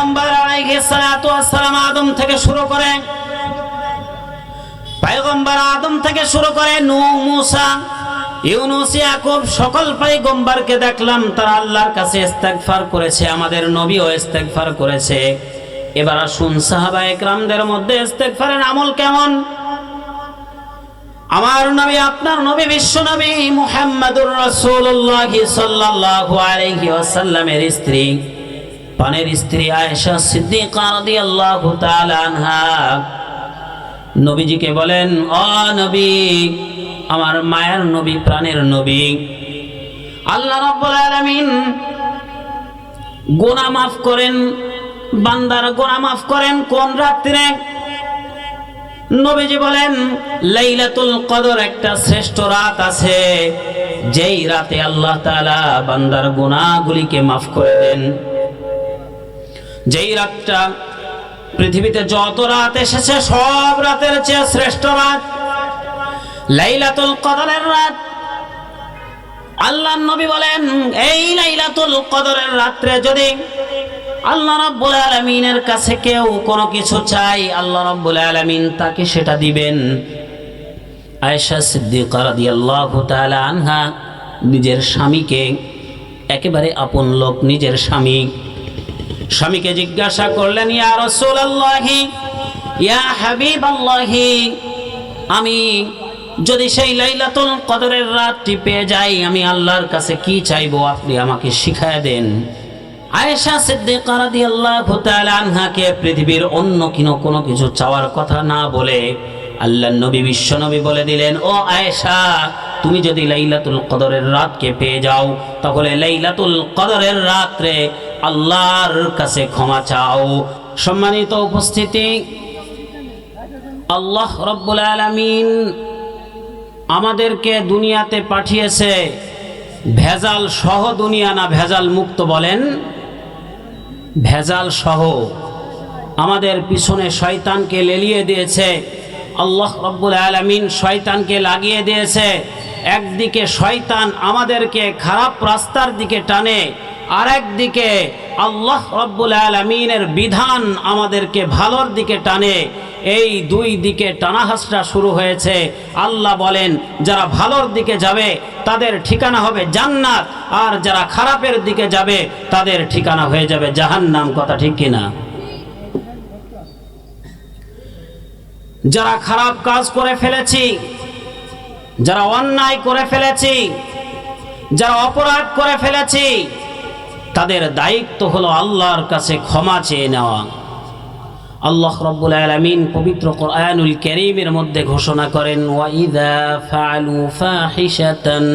পয়গম্বর আলাইহিস সালাতু ওয়াসসালাম আদম থেকে শুরু করে পয়গম্বর আদম থেকে শুরু করে নূহ মুসা, ইউনুস, ইয়াকুব সকল পয়গম্বরকে দেখলাম, তারা আল্লাহর কাছে ইস্তেগফার করেছে, আমাদের নবীও ইস্তেগফার করেছে। এবার আসুন সাহাবা একরামদের মধ্যে ইস্তেগফারের আমল কেমন? আমার নবী, আপনার নবী, বিশ্ব নবী মুহাম্মাদুর রাসূলুল্লাহ সাল্লাল্লাহু আলাইহি ওয়াসাল্লামের স্ত্রী। পানের স্ত্রী আয়েশা সিদ্দিকা রাদিয়াল্লাহু তাআলা আনহা। নবীজিকে বলেন, অ নবী, আমার মায়ের নবী প্রাণের নবী। আল্লাহ রাব্বুল আলামিন গোনা মাফ করেন, বান্দার গোনা মাফ করেন কোন রাত্রে? নবীজি বলেন, লাইলাতুল কদর একটা শ্রেষ্ঠ রাত আছে, যেই রাতে আল্লাহ তাআলা বান্দার গুনাহগুলিকে মাফ করে দেন যেই রাতটা পৃথিবীতে যত রাত এসেছে, সব রাতের চেয়ে শ্রেষ্ঠ রাত। লাইলাতুল কদরের রাত। আল্লাহ নবী বলেন, এই লাইলাতুল কদরের রাত্রে যদি আল্লাহ রাব্বুল আলামিনের কাছে কেউ কোনো কিছু চাই আল্লাহ রাব্বুল আলামিন তাকে সেটা দিবেন। আয়েশা সিদ্দিকা রাদিয়াল্লাহু তাআলা আনহা নিজের স্বামীকে একেবারে আপন লোক, নিজের স্বামী স্বামীকে জিজ্ঞাসা করলেন, ইয়া রাসূলুল্লাহি, ইয়া হাবিবাল্লাহি, আমি যদি সেই লাইলাতুল কদরের রাতটি পেয়ে যাই, আমি আল্লাহর কাছে কি চাইব? আপনি আমাকে শিখায় দেন। আয়েশা সিদ্দিকা রাদিয়াল্লাহু তাআলা আনহাকে পৃথিবীর অন্য কিনো কোনো কিছু চাওয়ার কথা না বলে আল্লাহ নবী, বিশ্ব নবী বলে দিলেন, ও আয়েশা, তুমি যদি লাইলাতুল কদরের রাতকে পেয়ে যাও, তাহলে লাইলাতুল কদরের রাত্রে আল্লাহর কাছে ক্ষমা চাও। সম্মানিত উপস্থিতি, আল্লাহ রব্বুল আলামিন আমাদেরকে দুনিয়াতে পাঠিয়েছে ভেজাল সহ দুনিয়া না ভেজাল মুক্ত বলেন। ভেজাল সহ আমাদের পিছনে শয়তানকে লেলিয়ে দিয়েছে। আল্লাহ রব্বুল আলমিন শয়তানকে লাগিয়ে দিয়েছে। একদিকে শয়তান আমাদেরকে খারাপ রাস্তার দিকে টানে আর একদিকে আল্লাহ রব্বুল আলমিনের বিধান আমাদেরকে ভালোর দিকে টানে। এই দুই দিকে টানাহাসটা শুরু হয়েছে। আল্লাহ বলেন, যারা ভালোর দিকে যাবে, তাদের ঠিকানা হবে জান্নাত। আর যারা খারাপের দিকে যাবে, তাদের ঠিকানা হয়ে যাবে জাহান্নাম। কথা ঠিক কিনা যারা খারাপ কাজ করে ফেলেছি, যারা অন্যায় করে ফেলেছি, যারা অপরাধ করে ফেলেছি তাদের দায়িত্ব হলো আল্লাহর কাছে ক্ষমা চেয়ে নেওয়া আল্লাহ রব্বুল আলামিন পবিত্র কোরআনুল কারীমের মধ্যে ঘোষণা করেন ওয়াইদা ফাআলু ফাহিশাতান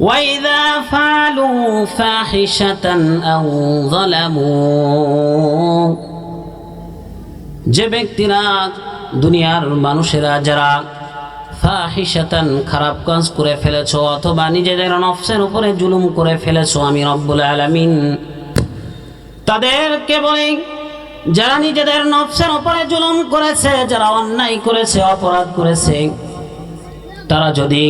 وإذا فعلوا فاحشة أو ظلموا যে ব্যক্তিরা দুনিয়ার মানুষেরা যারা ফাহিশাতান খারাপ কাজ করে ফেলেছো অথবা নিজেদের নফসের উপরে জুলুম করে ফেলেছো, আমি রব্বুল আলামিন। তাদেরকে বলি, যারা নিজেদের নফসের উপরে জুলুম করেছে, যারা অন্যায় করেছে, অপরাধ করেছে, তারা যদি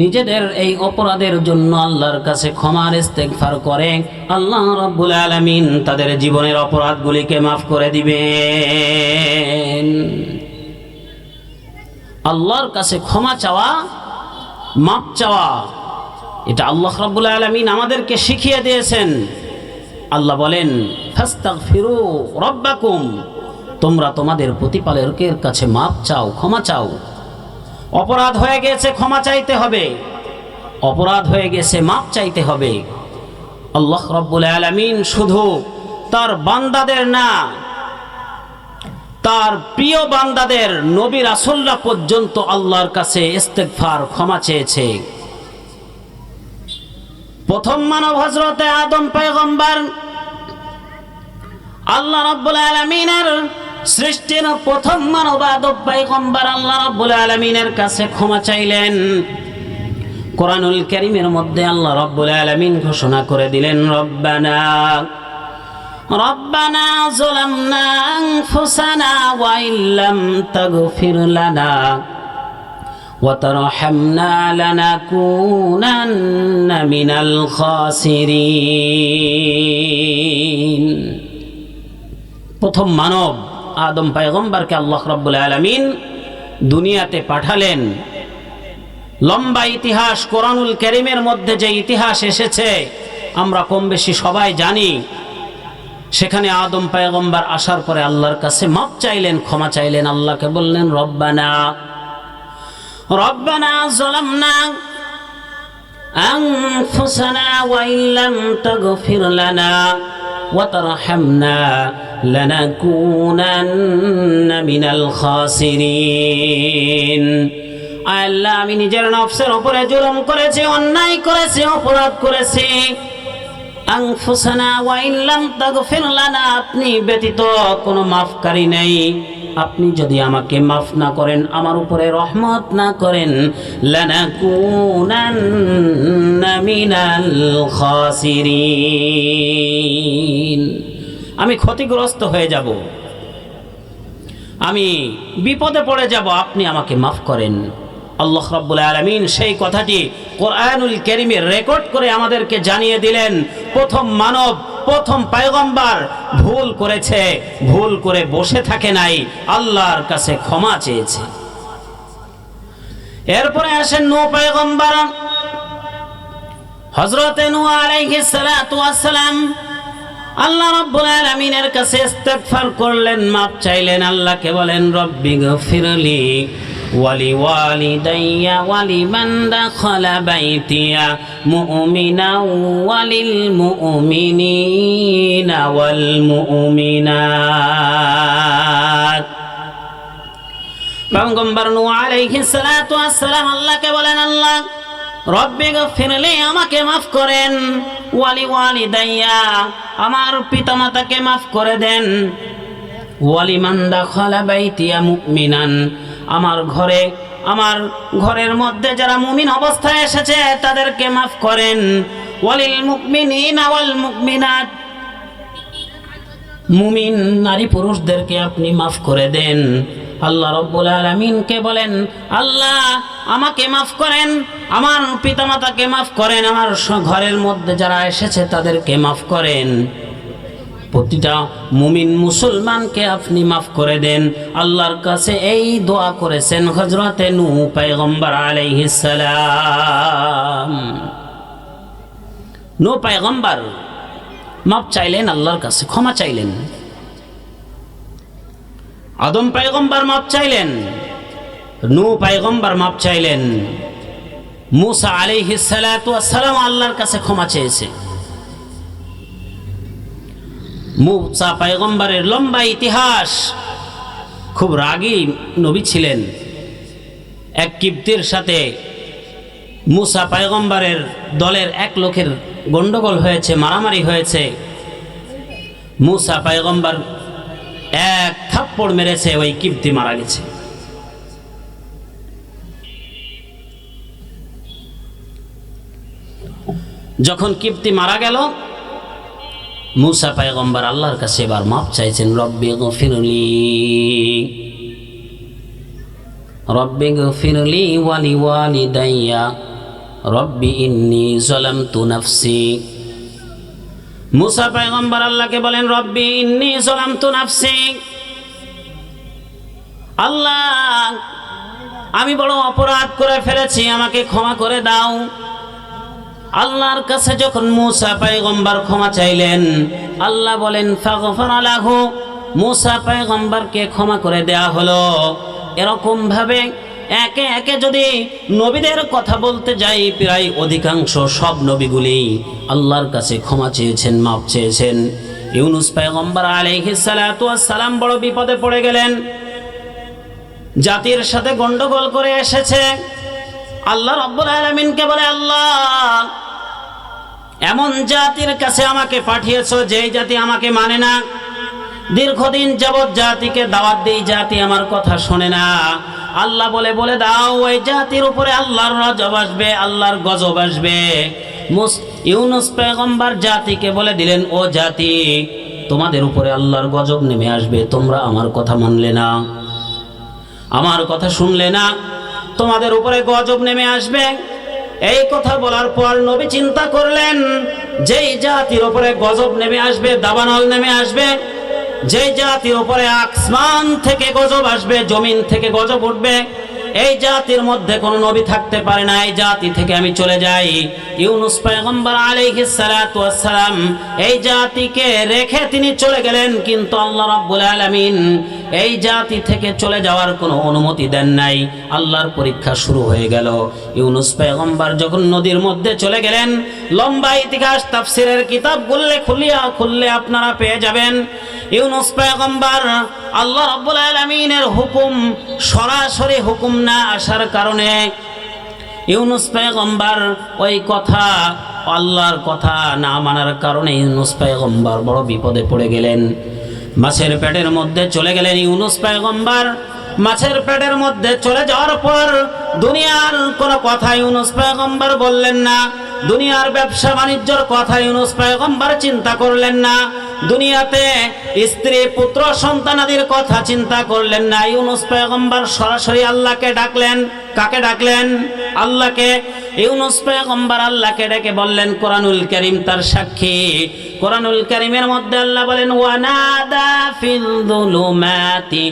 নিজেদের এই অপরাধের জন্য আল্লাহর কাছে ক্ষমার ইস্তেগফার করে, আল্লাহ রাব্বুল আলামিন তাদের জীবনের অপরাধগুলিকে মাফ করে দিবেন। আল্লাহর কাছে ক্ষমা চাওয়া, মাপ চাওয়া, এটা আল্লাহ রাব্বুল আলামিন আমাদেরকে শিখিয়ে দিয়েছেন। আল্লাহ বলেন, ফাস্তাগফিরু রব্বাকুম তোমরা তোমাদের প্রতিপালকের কাছে মাপ চাও, ক্ষমা চাও। অপরাধ হয়ে গেছে, ক্ষমা চাইতে হবে। অপরাধ হয়ে গেছে, মাপ চাইতে হবে। আল্লাহ রব্বুল আলামিন শুধু তার বান্দাদের না তার প্রিয় বান্দাদের নবী রাসূলরা পর্যন্ত আল্লাহর কাছে ইস্তেগফার ক্ষমা চেয়েছে। প্রথম মানব হজরতে আদম পয়গম্বর আল্লাহ রাব্বুল আলামিনের সৃষ্টির প্রথম মানব আদম পয়গম্বর আল্লাহ রাব্বুল আলামিনের কাছে ক্ষমা চাইলেন। কোরআনুল কারীমের মধ্যে আল্লাহ রাব্বুল আলামিন ঘোষণা করে দিলেন, রব্বানা ربنا ظلمنا أنفسنا وإن لم تغفر لنا وترحمنا لنكونن من الخاسرين প্রথম মানব আদম পায়গম্বরকে আল্লাহ রাব্বুল আলামিন দুনিয়াতে পাঠালেন লম্বা ইতিহাস কোরআনুল করিমের মধ্যে যে ইতিহাস এসেছে আমরা কম বেশি সবাই জানি সেখানে আদম পায়গম্বর আসার পরে আল্লাহর কাছে মাপ চাইলেন ক্ষমা চাইলেন আল্লাহকে বললেন রব্বানা রব্বানা জলামনা أنفسنا وإن لم تغفر لنا وترحمنا لنكونن من الخاسرين আল্লাহ আমি নিজের নফসের উপরে জুলুম করেছি অন্যায় করেছি অপরাধ করেছি আনফুসানা ওয়া ইল্লাম তাগফির লানা, আপনি ব্যতীত কোনো মাফকারী নেই। আপনি যদি আমাকে মাফ না করেন, আমার উপরে রহমত না করেন, লানাকুনান্না মিনাল খাসিরিন। আমি ক্ষতিগ্রস্ত হয়ে যাব। আমি বিপদে পড়ে যাব, আপনি আমাকে মাফ করেন। আল্লাহ রাব্বুল আলামিন সেই কথাটি কোরআনুল কারীমে রেকর্ড করে আমাদেরকে জানিয়ে দিলেন, প্রথম মানব, প্রথম পায়গম্বর ভুল করেছে, ভুল করে বসে থাকে নাই, আল্লাহর কাছে ক্ষমা চেয়েছে। এরপরে আসেন নূহ পায়গম্বর। হযরতে নূহ আলাইহিস সালাতু ওয়াস সালাম আল্লাহ রাব্বুল আলামিনের কাছে ইস্তেগফার করলেন, মাপ চাইলেন, আল্লাহকে বলেন, রব্বি গফিরলি দাখালা বাইতিয়া মুমিনা ওয়ালিল মুমিনিনা ওয়াল মুমিনাত। পয়গম্বর নূহ আলাইহিস সালাতু ওয়াস সালাম আল্লাহকে বলেন, আল্লাহ, রব্বে ফিরলে আমাকে মাফ করেন। ওয়ালি ওয়ালি দাইয়া আমার পিতামাতাকে মাফ করে দেন। ওয়ালি মান্দা খালা বাইতিয়া মুমিনান আমার ঘরে, আমার ঘরের মধ্যে যারা মুমিন অবস্থায় এসেছে, তাদেরকে মাফ করেন। ওয়ালিল মুকমিনিনা ওয়াল মুকমিনাত মুমিন নারী পুরুষদেরকে আপনি মাফ করে দেন। আল্লাহ রব্বুল আলমিনকে বলেন, আল্লাহ, আমাকে মাফ করেন, আমার পিতামাতাকে মাফ করেন, আমার ঘরের মধ্যে যারা এসেছে, তাদেরকে মাফ করেন। প্রতিটা মুমিন মুসলমানকে আপনি মাফ করে দেন। আল্লাহর কাছে এই দোয়া করেছেন হজরতে নু পায়গম্বর আলাইহিস সালাম। নু পায়গম্বর মাপ চাইলেন, আল্লাহর কাছে ক্ষমা চাইলেন। আদম পায়গম্বর মাপ চাইলেন নু পায়গম্বর মাপ চাইলেন। মুসা আলাইহিস সালাতু সালাম আল্লাহর কাছে ক্ষমা চেয়েছে। মুসা পায়গম্বরের লম্বা ইতিহাস। খুব রাগী নবী ছিলেন। এক কিপ্তির সাথে মুসা পায়গম্বরের দলের এক লোকের গন্ডগোল হয়েছে, মারামারি হয়েছে। মুসা পায়গম্বর এক থাপ্পড় মেরেছে, ওই কিপ্তি মারা গেছে। যখন কিপ্তি মারা গেল মুসা পায়গম্বর আল্লাহর কাছে এবার মাপ চাইছেন, রব্বি গফিরলি। রব্বি গফিরলি ওয়ালি ওয়ালি দাইয়া রব্বি ইন্নি জলাম তু নাফসি। মুসা পায়গম্বর আল্লাহকে বলেন, রব্বি ইন্নি জলাম তু নাফসি। আল্লাহ, আমি বড় অপরাধ করে ফেলেছি, আমাকে ক্ষমা করে দাও। আল্লাহর কাছে যখন মুসা পায়গম্বর ক্ষমা চাইলেন, আল্লাহ বলেন, ফাগফার লাহু মুসা পায়গম্বরকে ক্ষমা করে দেয়া হলো। এরকম ভাবে একে একে যদি নবীদের কথা বলতে যাই, প্রায় অধিকাংশ সব নবীগুলি আল্লাহর কাছে ক্ষমা চেয়েছেন মাপ চেয়েছেন। ইউনুস পায়গম্বর সালাম বড় বিপদে পড়ে গেলেন। জাতির সাথে গন্ডগোল করে এসেছে। আল্লাহ রব্বুল আলমিনকে বলে, আল্লাহ এমন জাতির কাছে আমাকে পাঠিয়েছ যেই জাতি আমাকে মানে না। দীর্ঘদিন যাবৎ জাতিকে দাওয়াত দিই জাতি আমার কথা শোনে না। আল্লাহ বলে বলে দাও, ওই জাতির উপরে আল্লাহর রজব আসবে, আল্লাহর গজব আসবে। ইউনুস পেগম্বার জাতিকে বলে দিলেন, ও জাতি, তোমাদের উপরে আল্লাহর গজব নেমে আসবে, তোমরা আমার কথা মানলে না। আমার কথা শুনলে না। তোমাদের উপরে গজব নেমে আসবে। এই কথা বলার পর নবী চিন্তা করলেন, যেই জাতির উপরে গজব নেমে আসবে, দাবানল নেমে আসবে, যেই জাতির উপরে আসমান থেকে গজব আসবে, জমিন থেকে গজব উঠবে, এই জাতির মধ্যে কোনো নবী থাকতে পারে না, এই জাতি থেকে আমি চলে যাই। ইউনুস পয়গম্বর আলাইহিস সালাতু এই জাতিকে রেখে তিনি চলে গেলেন, কিন্তু আল্লাহ রাব্বুল আলামিন এই জাতি থেকে চলে যাওয়ার কোনো অনুমতি দেন নাই। আল্লাহর পরীক্ষা শুরু হয়ে গেল। ইউনুস পয়গম্বর যখন নদীর মধ্যে চলে গেলেন, লম্বা ইতিহাস, তাফসিরের কিতাব খুললে খুলিয়া খুললে আপনারা পেয়ে যাবেন। ইউনুস পয়গম্বর আল্লাহ রাব্বুল আলামিনের হুকুম সরাসরি হুকুম না আসার কারণে ইউনুস পয়গম্বর ওই কথা, আল্লাহর কথা না মানার কারণে ইউনুস পয়গম্বর বড় বিপদে পড়ে গেলেন। মাছের পেটের মধ্যে চলে গেলেন ইউনুস পায়গম্বার মাছের পেটের মধ্যে চলে যাওয়ার পর দুনিয়ার কোনো কথা ইউনুস পয়গম্বর বললেন না, দুনিয়ার ব্যবসা বাণিজ্যর কথা ইউনুস পয়গম্বর চিন্তা করলেন না, দুনিয়াতে স্ত্রী, পুত্র সন্তানাদির কথা চিন্তা করলেন না। ইউনুস পয়গম্বর সরাসরি আল্লাহকে ডাকলেন। কাকে ডাকলেন? আল্লাহকে। ইউনুস পয়গম্বর আল্লাহকে ডেকে বললেন, কোরআনুল করিম তার সাক্ষী। কোরআনুল করিমের মধ্যে আল্লাহ বলেন, ওয়ানাদা ফিল যুলুমাতি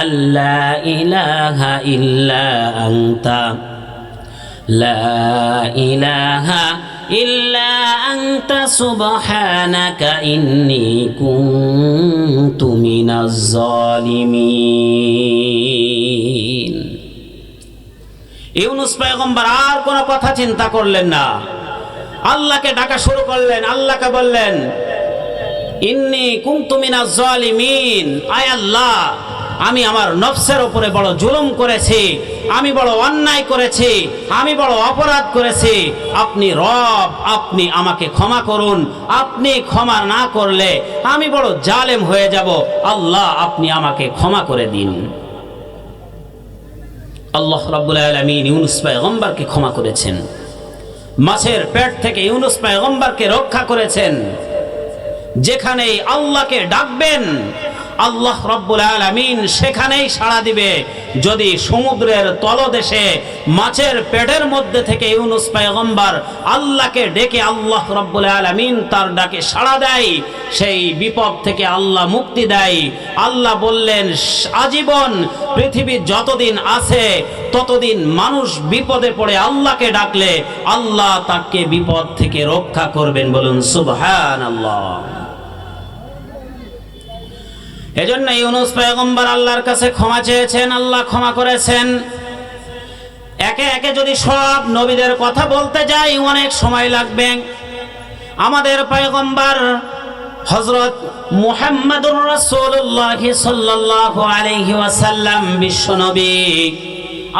আল্লা ইলাহা ইল্লা আনতা। لا إله إلا أنت سبحانك إني كنت من الظالمين ইউনুস পয়গম্বর আর কোনো কথা চিন্তা করলেন না আল্লাহকে ডাকা শুরু করলেন আল্লাহকে বললেন ইন্নি কুনতু মিনাজ জালিমিন আয় আল্লাহ আমি আমার নফসের উপরে বড় জুলুম করেছি, আমি বড় অন্যায় করেছি, আমি বড় অপরাধ করেছি। আপনি রব, আপনি আমাকে ক্ষমা করুন। আপনি ক্ষমা না করলে আমি বড় জালেম হয়ে যাব। আল্লাহ আপনি আমাকে ক্ষমা করে দিন। আল্লাহ রাব্বুল আলামিন ইউনুস পয়গম্বরকে ক্ষমা করেছেন। মাছের পেট থেকে ইউনুস পয়গম্বরকে রক্ষা করেছেন। যেখানে আল্লাহকে ডাকবেন আল্লাহ রব্বুল আলামিন সেখানেই সাড়া দিবে। যদি সমুদ্রের তলদেশে, মাছের পেটের মধ্যে থেকে ইউনুস পয়গম্বর আল্লাহকে ডেকে আল্লাহ রব্বুল আলামিন তার ডাকে সাড়া দেয়, সেই বিপদ থেকে আল্লাহ মুক্তি দেয়। আল্লাহ বললেন, আজীবন পৃথিবী যতদিন আছে, ততদিন মানুষ বিপদে পড়ে আল্লাহকে ডাকলে আল্লাহ তাকে বিপদ থেকে রক্ষা করবেন বলুন, সুবহানাল্লাহ। এজন্য ইউনুস পয়গম্বর আল্লাহর কাছে ক্ষমা চেয়েছেন, আল্লাহ ক্ষমা করেছেন। একে একে যদি সব নবীদের কথা বলতে যাই, অনেক সময় লাগবে। আমাদের পয়গম্বর হজরত মুহাম্মাদুর রাসূলুল্লাহ সাল্লাল্লাহু আলাইহি ওয়াসাল্লাম, বিশ্ব নবী।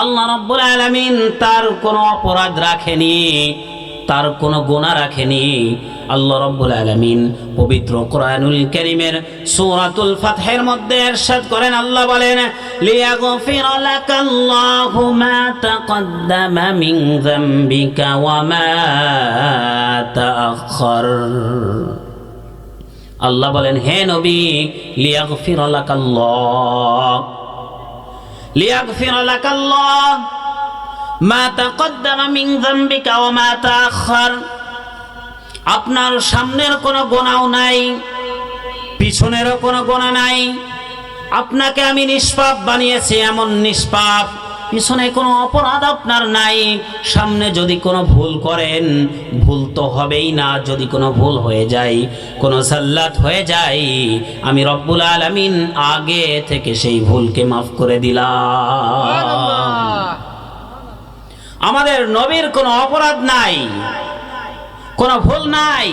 আল্লাহ রাব্বুল আলামিন তার কোনো অপরাধ রাখেনি। তার কোনো গুণা রাখেনি। আল্লাহ রব্বুল আলামিন পবিত্র কোরআনুল কারীমের সূরাতুল ফাতহের মধ্যে ইরশাদ করেন। আল্লাহ বলেন, লিয়াগফির লাকাল্লাহু মা তাকদ্দামা মিন যামবিকা ওয়া মা তাআখার আল্লাহ বলেন, হে নবী, লিয়াগফির লাকাল্লাহ। লিয়াগফির লাকাল্লাহ মা মা আপনার সামনের কোনো গোনাও নাই, পিছনেরও কোনো গোনা নাই। আপনাকে আমি নিষ্পাপ বানিয়েছি, এমন নিষ্পাপ। পিছনে কোনো অপরাধ আপনার নাই। সামনে যদি কোনো ভুল করেন, ভুল তো হবেই না। যদি কোনো ভুল হয়ে যায়, কোনো সাল্লাত হয়ে যায়, আমি রব্বুল আলামিন আগে থেকে সেই ভুলকে মাফ করে দিলাম। আমাদের নবীর কোনো অপরাধ নাই, কোনো ভুল নাই।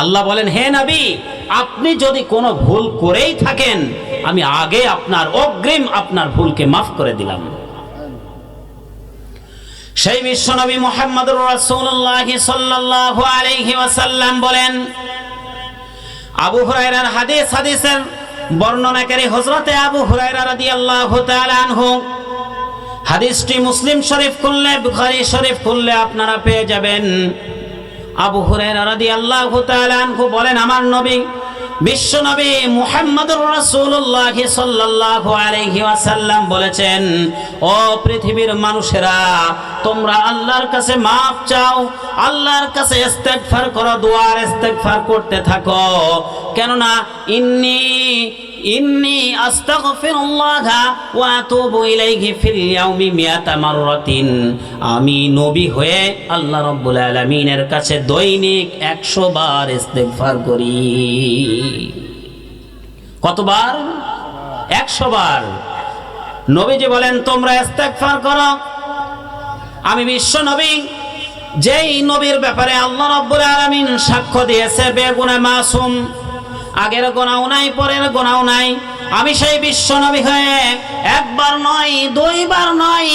আল্লাহ বলেন, হে নবী, আপনি যদি কোনো ভুল করেই থাকেন, আমি আগে আপনার অগ্রিম আপনার ভুলকে মাফ করে দিলাম। সেই বিশ্বনবী সাল্লাল্লাহু আলাইহি বলেন, আবু হুরায়রার হাদিস, হাদিসের বর্ণনাকারী হযরতে আবু হুরায়রা রাদিয়াল্লাহু তাআলা আনহু হাদিসটি মুসলিম শরীফ খুললে বুখারি শরীফ খুললে আপনারা পেয়ে যাবেন। আবু হুরায়রা রাদিয়াল্লাহু তাআলা আনহু বলেন, আমার নবী বিশ্বনবী মুহাম্মদুর রাসূলুল্লাহ সাল্লাল্লাহু আলাইহি ওয়াসাল্লাম বলেছেন, ও পৃথিবীর মানুষেরা, তোমরা আল্লাহর কাছে মাফ চাও, আল্লাহর কাছে ইস্তেগফার করো, দোয়ার ইস্তেগফার করতে থাকো। কেননা, ইন্নি ইন্নি আস্তাগফিরুল্লাহ ওয়া আতুবু ইলাইহি ফিল ইয়াউমি মিয়াতা মাররাতিন। আমি নবী হয়ে আল্লাহ রাব্বুল আলামিনের কাছে দৈনিক 100 বার ইস্তেগফার করি। কতবার? 100 বার। নবীজি বলেন, তোমরা ইস্তেগফার করো। আমি বিশ্ব নবী। যেই নবীর ব্যাপারে আল্লাহ রাব্বুল আলামিন সাক্ষ্য দিয়েছে, বেগুনে মাসুম। আগের গোনাও নাই, পরের গোনাও নাই। আমি সেই বিশ্ব নবী হয়ে একবার নয়, দুইবার নয়,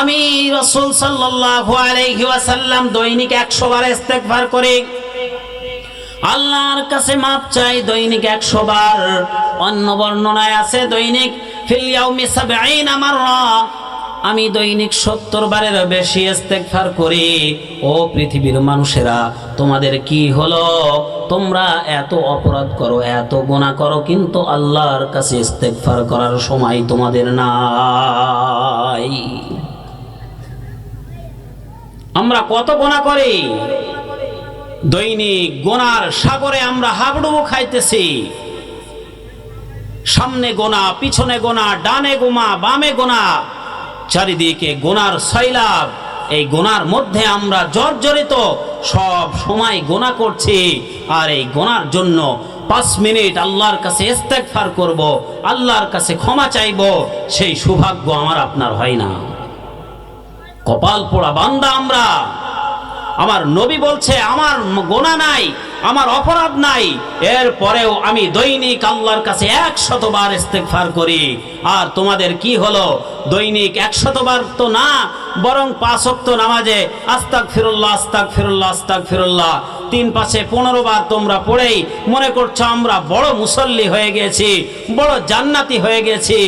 আমি রসুল ওয়াসাল্লাম দৈনিক একশো বার ইস্তেগফার করি। আল্লাহর কাছে মাপ চাই, দৈনিক একশো বার। অন্য বর্ণনায় আছে দৈনিক, ফিল ইয়াউমি সাবঈনা মাররা আমি দৈনিক সত্তর বারের বেশি ইস্তেগফার করি। ও পৃথিবীর মানুষেরা, তোমাদের কি হলো? তোমরা এত অপরাধ করো, এত গোনা করো, কিন্তু আল্লাহর কাছে ইস্তেগফার করার সময় তোমাদের নাই। আমরা কত গোনা করি? দৈনিক গোনার সাগরে আমরা হাবডুবু খাইতেছি। সামনে গোনা, পিছনে গোনা, ডানে গোমা বামে গোনা চারিদিকে গোনার সৈলাভ এই গোনার মধ্যে আমরা জর্জরিত সব সময় গোনা করছি। আর এই গোনার জন্য পাঁচ মিনিট আল্লাহর কাছে ইস্তেগফার করব, আল্লাহর কাছে ক্ষমা চাইব, সেই সৌভাগ্য আমার আপনার হয় না। কপাল পোড়া বান্দা আমরা। আমার নবী বলছে, আমার গোনা নাই আমার অপরাধ নাই। এরপরেও আমি দৈনিক আল্লাহর কাছে এক শতবার ইস্তেগফার করি। আর তোমাদের কি হলো? দৈনিক একশতবার তো না, বরং পাঁচ ওয়াক্ত নামাজে আস্তাক ফিরুল্লাহ আস্তাক ফিরুল্লাহ আস্তাক ফিরুল্লাহ তিন পাশে পনেরো বার তোমরা পড়েই মনে করছ আমরা বড় মুসল্লি হয়ে গেছি, বড় জান্নাতি হয়ে গেছি।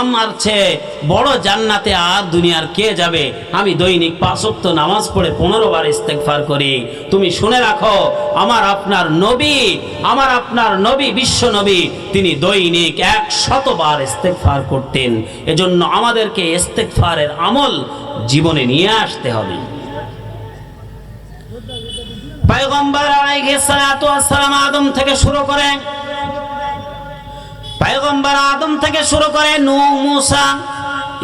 আমার চেয়ে বড় জান্নাতে আর দুনিয়ার কে যাবে? আমি দৈনিক পাঁচক্ত নামাজ পড়ে পনেরো বার ইস্তেগফার করি। তুমি শুনে রাখো, আমার আপনার নবী, আমার আপনার নবী, বিশ্ব নবী, তিনি দৈনিক এক শতবার ইস্তেগফার করতেন। এজন্য আমাদেরকে ইস্তেগফারের আমল জীবনে নিয়ে আসতে হবে। পয়গম্বর আলাইহিস সালাতু ওয়াস সালাম আদম থেকে শুরু করে পয়গম্বর আদম থেকে শুরু করে নূহ, মুসা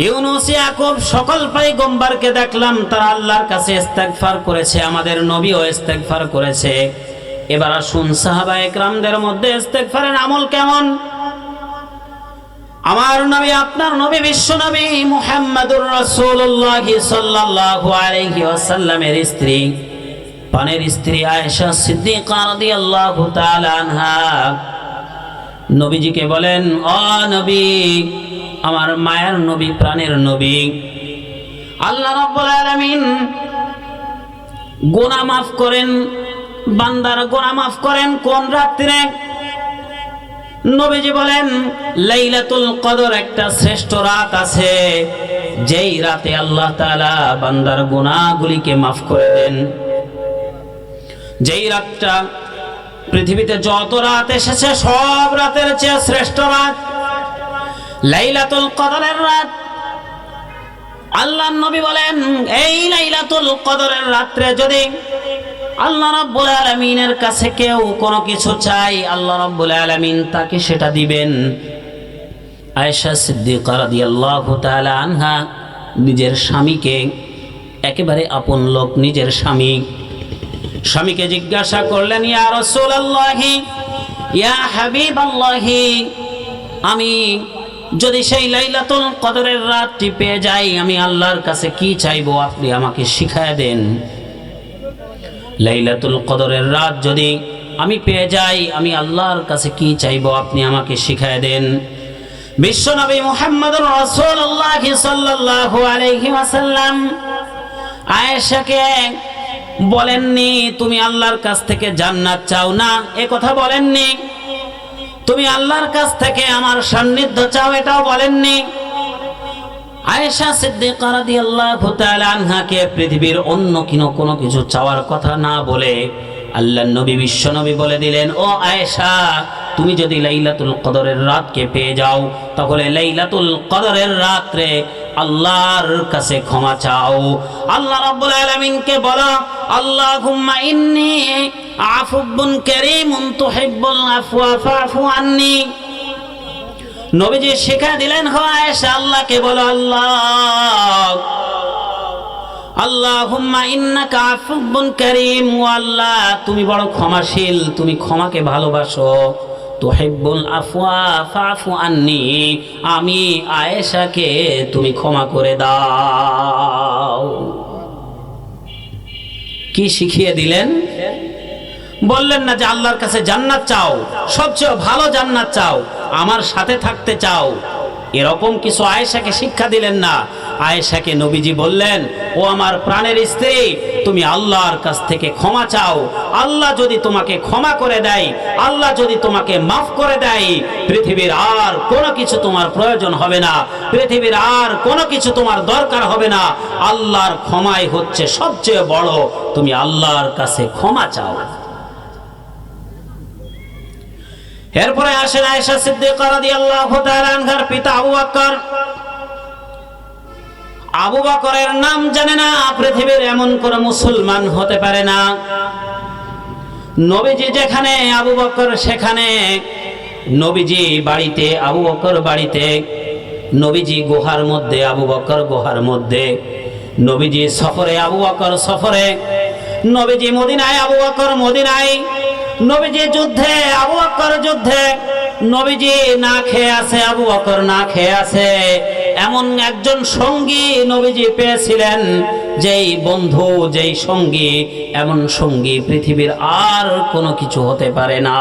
ইউনুস ইয়াকুব সকল পয়গম্বরকে দেখলাম, তারা আল্লাহর কাছে ইস্তেগফার করেছে, আমাদের নবীও ইস্তেগফার করেছে। এবার আসুন সাহাবা একরামদের মধ্যে ইস্তেগফারের আমল কেমন? আমার নবী, আপনার নবী, বিশ্ব নবী মুহাম্মাদুর রাসূলুল্লাহ সাল্লাল্লাহু আলাইহি ওয়াসাল্লামের স্ত্রী, পানের স্ত্রী আয়েশা সিদ্দিকা রাদিয়াল্লাহু তাআলা আনহা। নবীজিকে বলেন অ নবী আমার মায়ের নবী, প্রাণের নবী। আল্লাহ রাব্বুল আলামিন গোনা মাফ করেন, বান্দার গোনা মাফ করেন। কোন রাত্রে? নবীজি বলেন, লাইলাতুল কদর একটা শ্রেষ্ঠ রাত আছে। যেই রাতে আল্লাহ তাআলা বান্দার গুনাহগুলিকে মাফ করে দেন। যেই রাতটা পৃথিবীতে যত রাত এসেছে, সব রাতের চেয়ে শ্রেষ্ঠ রাত লাইলাতুল কদরের রাত। আল্লাহ নবী বলেন, এই লাইলাতুল কদরের রাত্রে যদি আল্লাহ রাব্বুল আলামিনের কাছে কেউ কোনো কিছু চাই আল্লাহ রাব্বুল আলামিন তাকে সেটা দিবেন। আয়েশা সিদ্দিকা রাদিয়াল্লাহু তাআলা আনহা নিজের স্বামীকে, একেবারে আপন লোক নিজের স্বামী, স্বামীকে জিজ্ঞাসা করলেন, ইয়া রাসূলুল্লাহি, ইয়া হাবিবাল্লাহি, আমি যদি সেই লাইলাতুল কদরের রাতটি পেয়ে যাই, আমি আল্লাহর কাছে কি চাইব? আপনি আমাকে শিখায় দেন। লাইলাতুল কদরের রাত যদি আমি পেয়ে যাই, আমি আল্লাহর কাছে কি চাইব? আপনি আমাকে শিখায় দেন। বিশ্বনবী মুহাম্মদুর রাসূলুল্লাহ সাল্লাল্লাহু আলাইহি ওয়াসাল্লাম আয়েশাকে বলেননি, তুমি আল্লাহর কাছ থেকে জান্নাত চাও না? এ কথা বলেননি। তুমি আল্লাহর কাছ থেকে আমার সান্নিধ্য চাও, এটাও বলেননি। আয়েশা সিদ্দিকা রাদিয়াল্লাহু তাআলা আনহাকে পৃথিবীর অন্য কিনো কোনো কিছু চাওয়ার কথা না বলে আল্লাহ নবী, বিশ্ব নবী বলে দিলেন, ও আয়েশা, তুমি যদি লাইলাতুল কদরের রাতকে পেয়ে যাও, তাহলে লাইলাতুল কদরের রাত্রে আল্লাহর কাছে ক্ষমা চাও। আল্লাহ রাব্বুল আলামিনকে বলো, আল্লাহুম্মা ইন্নী আফুবুন কারীমুন তুহিব্বুল আফওয়া ফাফু আন্নী। নবীজি শিখা দিলেন, হয় আল্লাহকে বলো, আল্লাহ, আল্লাহুম্মা ইন্নাকা আফুবুন কারীম। ও আল্লাহ, তুমি বড় ক্ষমাশীল, তুমি ক্ষমাকে ভালোবাসো। তুহিব্বুল আফওয়া ফাফু আন্নি, আমি আয়েশাকে তুমি ক্ষমা করে দাও। কি শিখিয়ে দিলেন? বললেন না যে আল্লাহর কাছে জান্নাত চাও, সবচেয়ে ভালো জান্নাত চাও, আমার সাথে থাকতে চাও। এরকম কিছু আয়েশাকে শিক্ষা দিলেন না। আয়েশাকে নবীজি বললেন, ও আমার প্রাণের স্ত্রী, তুমি আল্লাহর কাছ থেকে ক্ষমা চাও। আল্লাহ যদি তোমাকে ক্ষমা করে দেয়, আল্লাহ যদি তোমাকে মাফ করে দেয়, পৃথিবীর আর কোনো কিছু তোমার প্রয়োজন হবে না। পৃথিবীর আর কোনো কিছু তোমার দরকার হবে না। আল্লাহর ক্ষমাই হচ্ছে সবচেয়ে বড়। তুমি আল্লাহর কাছে ক্ষমা চাও। এরপরে আসেন আয়েশা সিদ্দিকা রাদিয়াল্লাহু তাআলা আনহার পিতা আবু বকর। আবু বকরের নাম জানে না, পৃথিবীর এমন কোন মুসলমান হতে পারে না। নবীজি যেখানে, আবু বকর সেখানে। নবীজি বাড়িতে, আবু বকর বাড়িতে। নবীজি গুহার মধ্যে, আবু বকর গুহার মধ্যে। নবীজি সফরে, আবু বকর সফরে। নবীজি মদিনায়, আবু বকর মদিনায়। নবীজি যুদ্ধে, আবু বকর যুদ্ধে, নবীজি না খেয়ে আছে, আবু বকর না খেয়ে আছে। এমন একজন সঙ্গী নবীজি পেয়েছিলেন, যেই বন্ধু, যেই সঙ্গী, এমন সঙ্গী পৃথিবীর আর কোনো কিছু হতে পারে না।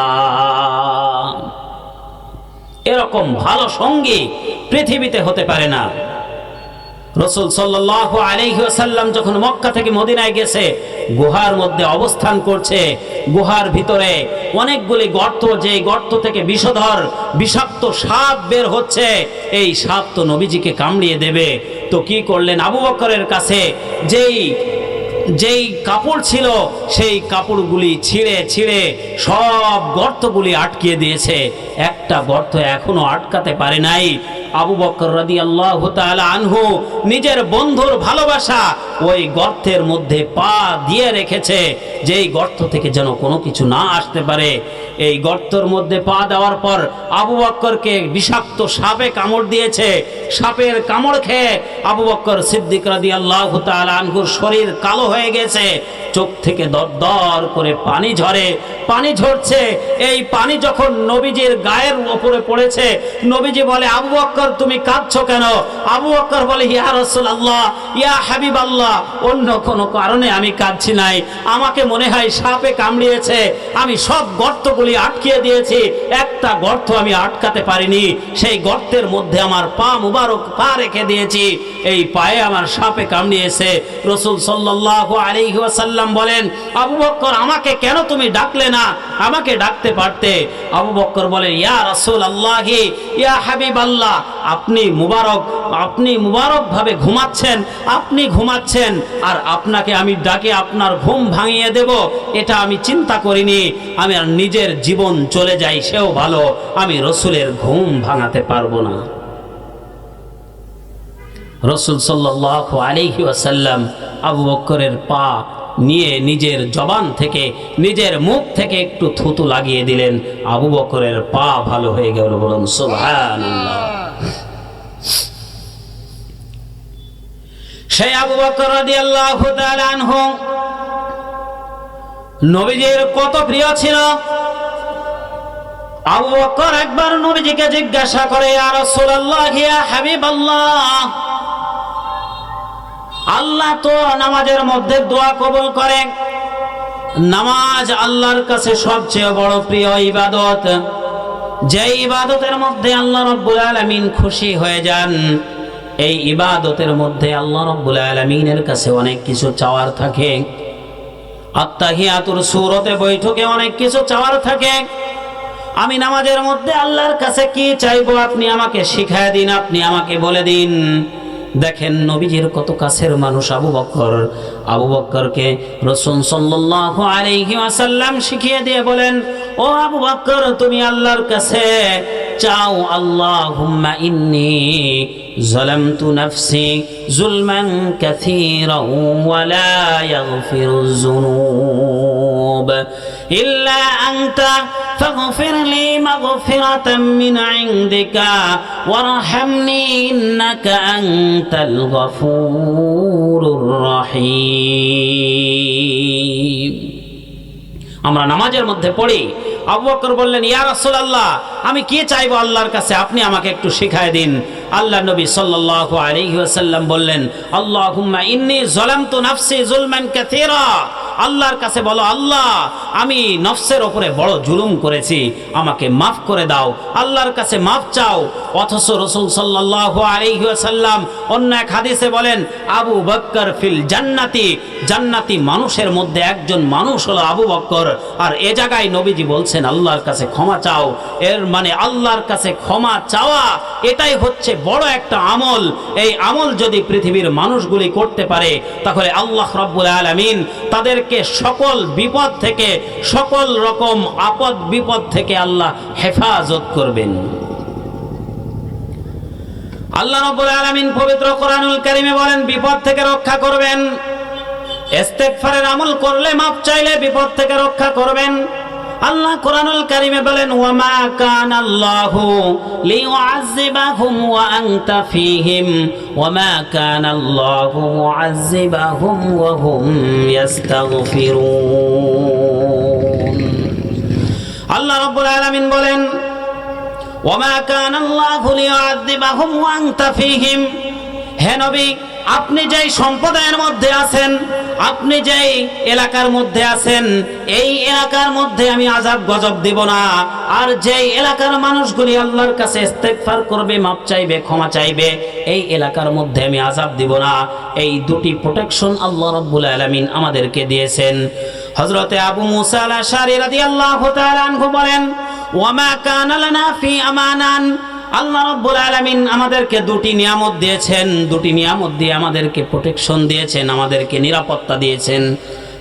এরকম ভালো সঙ্গী পৃথিবীতে হতে পারে না। রসুল সাল্লাহ আলহিহাসাল্লাম যখন মক্কা থেকে মদিনায় গেছে, গুহার মধ্যে অবস্থান করছে গুহার ভিতরে অনেকগুলি গর্ত যে গর্ত থেকে বিষধর, বিষাক্ত সাপ বের হচ্ছে, এই সাপ তো নবীজিকে কামড়িয়ে দেবে। তো কি করলেন আবু বকরের কাছে? যেই যেই কাপড় ছিল, সেই কাপড়গুলি ছিঁড়ে ছিঁড়ে সব গর্তগুলি আটকিয়ে দিয়েছে। একটা গর্ত এখনও আটকাতে পারে নাই। আবু বকর রাদি আল্লাহ আনহু নিজের বন্ধুর ভালোবাসা ওই গর্তের মধ্যে পা দিয়ে রেখেছে, যেই গর্ত থেকে যেন কোনো কিছু না আসতে পারে। এই গর্তর মধ্যে পা দেওয়ার পর আবু বক্করকে বিষাক্ত সাপে কামড় দিয়েছে। সাপের কামড় খেয়ে আবু বক্কর সিদ্দিক রাদি আল্লাহ আনহুর শরীর কালো হয়ে গেছে। চোখ থেকে দর করে পানি ঝরে। পানি ঝরছে। এই পানি যখন নবীজির গায়ের ওপরে পড়েছে, নবীজি বলে, আবু বক্কর, তুমি কাঁদছো কেন? আবু বক্কর বলে, ইয়া রসুল আল্লাহ ইয়া হাবিব আল্লাহ অন্য কোনো কারণে আমি কাঁদছি নাই। আমাকে মনে হয় সাপে কামড়িয়েছে। আমি সব গর্তগুলি আটকিয়ে দিয়েছি, একটা গর্ত আমি আটকাতে পারিনি, সেই গর্তের মধ্যে আমার পা মুবারক পা রেখে দিয়েছি, এই পায়ে আমার সাপে কামড়িয়েছে। রসুল সাল্লাহ আলাইহি ওয়াসাল্লাম বলেন, আবু বক্কর, আমাকে কেন তুমি ডাকলে না? আমাকে ডাকতে পারতে? আবু বক্কর বলেন, ইয়া রাসূল আল্লাহি ইয়া হাবিব আল্লাহ আপনি মুবারক আপনি মুবারক ভাবে ঘুমাচ্ছেন, আপনি ঘুমাচ্ছেন, আর আপনাকে আমি ডাকে আপনার ঘুম ভাঙিয়ে দেব, এটা আমি চিন্তা করিনি, আমি আর নিজের জীবন চলে যাই সেও ভালো। আমি রসুলের ঘুম ভাঙাতে পারব না। রসুল সাল্লাহ আলিহি ওয়াসাল্লাম আবু বক্করের পা নিয়ে নিজের জবান থেকে, নিজের মুখ থেকে একটু থুতু লাগিয়ে দিলেন। আবু বকরের পা ভালো হয়ে গেল বলুন, সুবহানাল্লাহ। সেই আবু বকর নবীজির কত প্রিয় ছিল? আবু বকর একবার নবীজিকে জিজ্ঞাসা করে, ইয়া রাসূলুল্লাহ, ইয়া হাবিবাল্লাহ। আল্লাহ তো নামাজের মধ্যে দোয়া কবুল করেন। নামাজ আল্লাহর কাছে সবচেয়ে বড় প্রিয় ইবাদত। যে ইবাদতের মধ্যে আল্লাহ রব্বুল আলামিন খুশি হয়ে যান, এই ইবাদতের মধ্যে আল্লাহ রব্বুল আলামিনের কাছে অনেক কিছু চাওয়ার থাকে। আত্মাহিয়াতুর সুরতে বৈঠকে অনেক কিছু চাওয়ার থাকে। আমি নামাজের মধ্যে আল্লাহর কাছে কি চাইব আপনি আমাকে শিখায় দিন, আপনি আমাকে বলে দিন। দেখেন নবীজির কত কাছের মানুষ আবু বক্কর আবু বক্করকে রসুন সাল্লাহ আলাইহি আসাল্লাম শিখিয়ে দিয়ে বলেন, ও আবু বক্কর তুমি আল্লাহর কাছে চাও আল্লাহ হুম্মা ইন্নি জলামতু নাফসি জুলমান কাসীরা ওয়া লা ইয়াগফিরুয إلا أنت فاغفر لي مغفرة من عندك وارحمني إنك أنت الغفور الرحيم আমরা নামাজের মধ্যে পড়ি আবু বকর বললেন ইয়া রাসূলুল্লাহ আমি কি চাইবো আল্লাহর কাছে আপনি আমাকে একটু শিখায় দিন আল্লাহ নবী সাল্লাল্লাহু আলাইহি ওয়াসাল্লাম বললেন আল্লাহুম্মা ইন্নী যালামতু নাফসি যুলমান কাসীরা আল্লাহর কাছে বলো, আল্লাহ, আমি নফসের ওপরে বড় জুলুম করেছি। আমাকে মাফ করে দাও। আল্লাহর কাছে মাফ চাও। অথচ রসুল সাল্লাহ আলহিহাসাল্লাম অন্য এক হাদিসে বলেন, আবু বক্কর ফিল জান্নাতি জান্নাতি মানুষের মধ্যে একজন মানুষ হলো আবু বক্কর। আর এ জায়গায় নবীজি বলছেন, আল্লাহর কাছে ক্ষমা চাও। এর মানে আল্লাহর কাছে ক্ষমা চাওয়া, এটাই হচ্ছে বড় একটা আমল। এই আমল যদি পৃথিবীর মানুষগুলি করতে পারে, তাহলে আল্লাহ রব্বুল আলামিন তাদেরকে সকল বিপদ থেকে, সকল রকম আপদ বিপদ থেকে আল্লাহ হেফাজত করবেন। আল্লাহ রব্বুল আলামিন পবিত্র কোরআনুল কারীমে বলেন, বিপদ থেকে রক্ষা করবেন। ইস্তেগফারের আমল করলে মাপ চাইলে বিপদ থেকে রক্ষা করবেন। আল্লাহ কোরআনুল কারীমে বলেন, ওয়ামা কানাল্লাহু লিউআযিবাহুম ওয়া আনতা ফীহিম, ওয়ামা কানাল্লাহু মুআযিবাহুম ওয়া হুম ইস্তাগফিরুন। আল্লাহ রাব্বুল আলামিন বলেন, ওয়ামা কানাল্লাহু লিউআযিবাহুম ওয়া আনতা ফীহিম, হে নবী আপনি যেই সম্প্রদায়ের মধ্যে আছেন, আপনি যেই এলাকার মধ্যে আছেন, এই এলাকার মধ্যে আমি আজাব গজব দিব না। আর যেই এলাকার মানুষগুলি আল্লাহর কাছে ইস্তেগফার করবে মাপ চাইবে, ক্ষমা চাইবে, এই এলাকার মধ্যে আমি আজাব দিব না। এই দুটি প্রোটেকশন আল্লাহ রাব্বুল আলামিন আমাদেরকে দিয়েছেন। হযরতে আবু মুসা আল রাদিয়াল্লাহু তাআলা আনহু বলেন ওয়ামা কানা লানা ফি আমানান আল্লাহ রব্বুল আলামিন আমাদেরকে দুটি নিয়ামত দিয়েছেন। দুটি নিয়ামত দিয়ে আমাদেরকে প্রোটেকশন দিয়েছেন, আমাদেরকে নিরাপত্তা দিয়েছেন।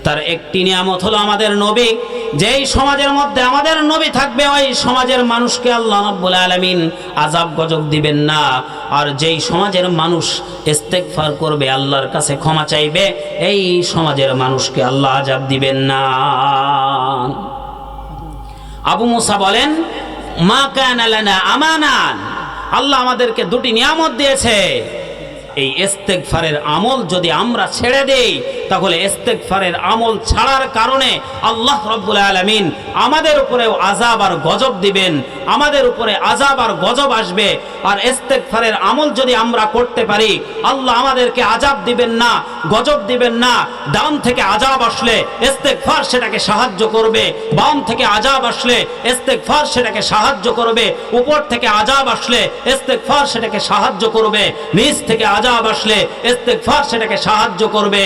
তার একটি নিয়ামত হলো আমাদের নবী। যেই সমাজের মধ্যে আমাদের নবী থাকবে, ওই সমাজের মানুষকে আল্লাহ রব্বুল আলামিন আজাব গজব দিবেন না। আর যেই সমাজের মানুষ ইস্তেগফার করবে, আল্লাহর কাছে ক্ষমা চাইবে, এই সমাজের মানুষকে আল্লাহ আজাব দিবেন না। আবু মুসা বলেন মা কানা লানা আমানান। আল্লাহ আমাদেরকে দুটি নিয়ামত দিয়েছে। এই ইস্তেগফারের আমল যদি আমরা ছেড়ে দেই তাহলে ইস্তেগফারের আমল ছাড়ার কারণে আল্লাহ রব্বুল আলামিন আমাদের উপরেও আজাব আর গজব দিবেন, আমাদের উপরে আজাব আর গজব আসবে। আর ইস্তেগফারের আমল যদি আমরা করতে পারি, আল্লাহ আমাদেরকে আজাব দিবেন না, গজব দিবেন না। ডান থেকে আজাব আসলে ইস্তেগফার সেটাকে সাহায্য করবে, বাম থেকে আজাব আসলে ইস্তেগফার সেটাকে সাহায্য করবে, উপর থেকে আজাব আসলে ইস্তেগফার সেটাকে সাহায্য করবে, নিচ থেকে আজাব আসলে ইস্তেগফার সেটাকে সাহায্য করবে।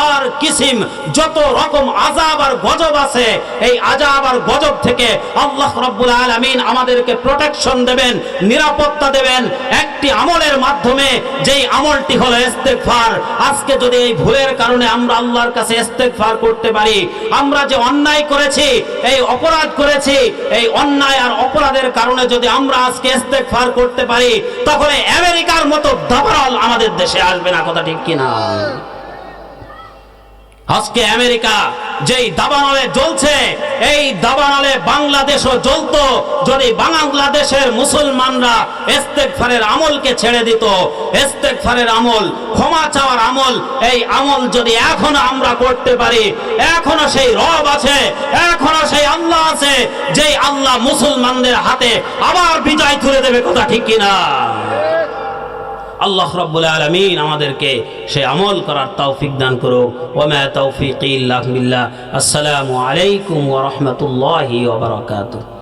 হার কিসিম, যত রকম আজাব আর গজব আছে, এই আজাব আর গজব থেকে আল্লাহ রাব্বুল আলামিন আমাদেরকে প্রোটেকশন দেবেন, নিরাপত্তা দেবেন। একটি আমলের মাধ্যমে যেই আমলটি হলো ইস্তেগফার। আজকে যদি এই ভুলের কারণে আমরা আল্লাহর কাছে ইস্তেগফার করতে পারি, আমরা যে অন্যায় করেছি, এই অপরাধ করেছি, এই অন্যায় আর অপরাধের কারণে যদি আমরা আজকে ইস্তেগফার করতে পারি তখন আমেরিকার মতো দাবারাল আমাদের দেশে আসবে না, কথা ঠিক কিনা? আজকে আমেরিকা যেই দাবানলে জ্বলছে, এই দাবানলে বাংলাদেশও জ্বলতো। যদি বাংলাদেশের মুসলমানরা ইস্তেগফারের আমলকে ছেড়ে দিত, ইস্তেগফারের আমল, ক্ষমা চাওয়ার আমল, এই আমল যদি এখনও আমরা করতে পারি, এখনও সেই রব আছে, এখনও সেই আল্লাহ আছে, যেই আল্লাহ মুসলমানদের হাতে আবার বিজয় তুলে দেবে, কথা ঠিক কিনা? আল্লাহ রব্বুল আলমিন আমাদেরকে সে আমল করার তৌফিক দান করো ওমা তৌফিক ইল্লাহ আসসালামু আলাইকুম ও রাহমাতুল্লাহি ওয়া বারাকাতুহু।